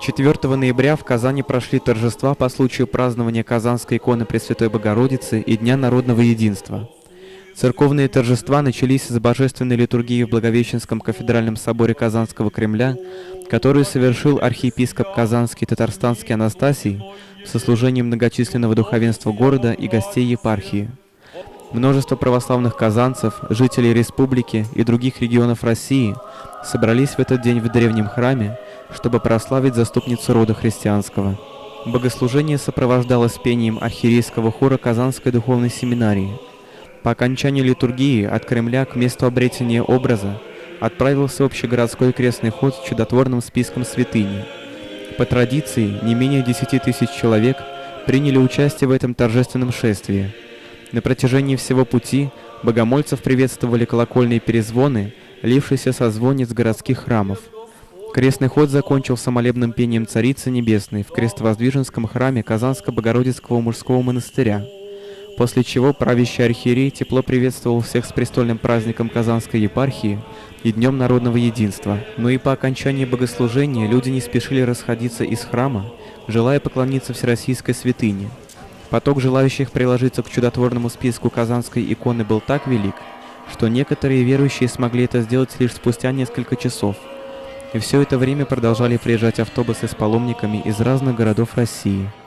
4 ноября в Казани прошли торжества по случаю празднования Казанской иконы Пресвятой Богородицы и Дня народного единства. Церковные торжества начались с божественной литургии в Благовещенском кафедральном соборе Казанского Кремля, которую совершил архиепископ Казанский Татарстанский Анастасий в сослужении многочисленного духовенства города и гостей епархии. Множество православных казанцев, жителей республики и других регионов России собрались в этот день в древнем храме, чтобы прославить заступницу рода христианского. Богослужение сопровождалось пением архиерейского хора Казанской духовной семинарии – по окончании литургии от Кремля к месту обретения образа отправился общегородской крестный ход с чудотворным списком святыни. По традиции, не менее 10 тысяч человек приняли участие в этом торжественном шествии. На протяжении всего пути богомольцев приветствовали колокольные перезвоны, лившиеся со звонниц городских храмов. Крестный ход закончился молебным пением Царицы Небесной в Крестовоздвиженском храме Казанско-Богородицкого мужского монастыря после чего правящий архиерей тепло приветствовал всех с престольным праздником Казанской епархии и Днем Народного Единства. Но и по окончании богослужения люди не спешили расходиться из храма, желая поклониться Всероссийской святыне. Поток желающих приложиться к чудотворному списку Казанской иконы был так велик, что некоторые верующие смогли это сделать лишь спустя несколько часов. И все это время продолжали приезжать автобусы с паломниками из разных городов России –